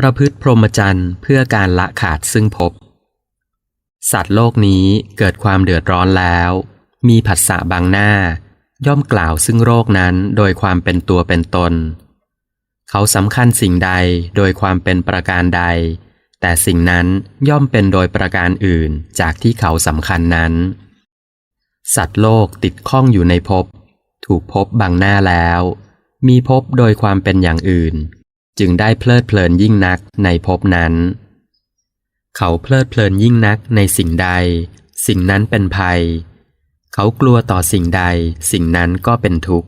ประพฤติพรหมจรรย์เพื่อการละขาดซึ่งภพสัตว์โลกนี้เกิดความเดือดร้อนแล้ว มีผัสสะบางหน้า ย่อมกล่าวซึ่งโรคนั้นโดยความเป็นตัวเป็นตน เขาสำคัญสิ่งใดโดยความเป็นประการใด แต่สิ่งนั้นย่อมเป็นโดยประการอื่นจากที่เขาสำคัญนั้น สัตว์โลกติดข้องอยู่ในภพถูกภพบังหน้าแล้ว มีภพโดยความเป็นอย่างอื่น จึงได้เพลิดเพลินยิ่งนักในภพนั้น เขาเพลิดเพลินยิ่งนักในสิ่งใด สิ่งนั้นเป็นภัย เขากลัวต่อสิ่งใด สิ่งนั้นก็เป็นทุกข์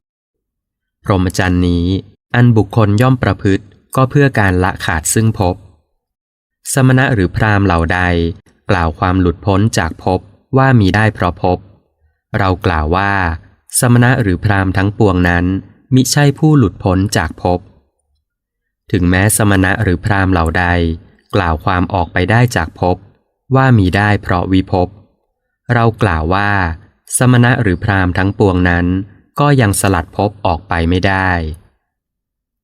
พรหมจรรย์นี้ อันบุคคลย่อมประพฤติก็เพื่อการละขาดซึ่งภพ สมณะหรือพราหมณ์เหล่าใด กล่าวความหลุดพ้นจากภพว่ามีได้เพราะภพ เรากล่าวว่า สมณะหรือพราหมณ์ทั้งปวงนั้นมิใช่ผู้หลุดพ้นจากภพ ถึงแม้สมณะหรือพราหมณ์เหล่าใด กล่าวความออกไปได้จากภพว่ามีได้เพราะวิภพเรากล่าวว่า สมณะหรือพราหมณ์ทั้งปวงนั้น ก็ยังสลัดภพออกไปไม่ได้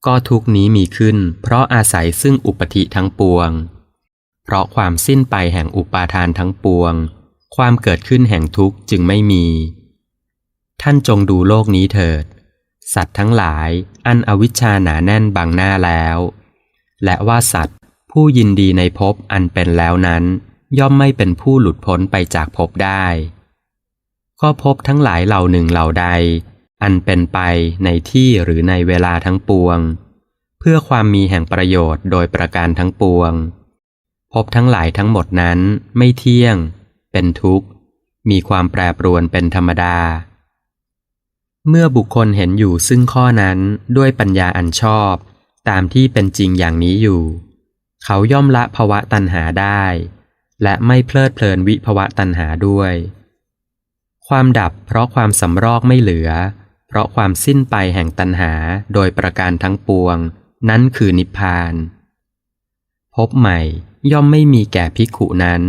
ก็ทุกนี้มีขึ้น เพราะอาศัยซึ่งอุปธิทั้งปวง เพราะความสิ้นไปแห่งอุปาทานทั้งปวง ความเกิดขึ้นแห่งทุกข์จึงไม่มี ท่านจงดูโลกนี้เถิด สัตว์ทั้งหลายอันอวิชชาหนาแน่นบังหน้าแล้ว และว่าสัตว์ผู้ยินดีในภพอันเป็นแล้วนั้น ย่อมไม่เป็นผู้หลุดพ้นไปจากภพได้ ก็ภพทั้งหลายเหล่าหนึ่งเหล่าใด อันเป็นไปในที่หรือในเวลาทั้งปวง เพื่อความมีแห่งประโยชน์โดยประการทั้งปวงภพทั้งหลายทั้งหมดนั้นไม่เที่ยง เป็นทุกข์ มีความแปรปรวนเป็นธรรมดา เมื่อบุคคลเห็นอยู่ซึ่งข้อนั้นด้วยปัญญาอันชอบ ตามที่เป็นจริงอย่างนี้อยู่ เขาย่อมละภวะตัณหาได้ และไม่เพลิดเพลินวิภวะตัณหาด้วย ความดับเพราะความสำรอกไม่เหลือ เพราะความสิ้นไปแห่งตัณหาโดยประการทั้งปวง นั้นคือนิพพาน พบใหม่ย่อมไม่มีแก่ภิกขุนั้น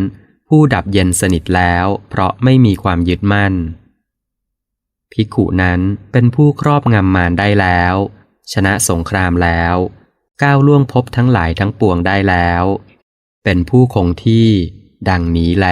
ผู้ดับเย็นสนิทแล้ว เพราะไม่มีความยึดมั่น ภิกขุนั้นเป็นผู้ครอบงำมารได้แล้ว ชนะสงครามแล้ว ก้าวล่วงพบทั้งหลายทั้งปวงได้แล้ว เป็นผู้คงที่ ดังนี้แล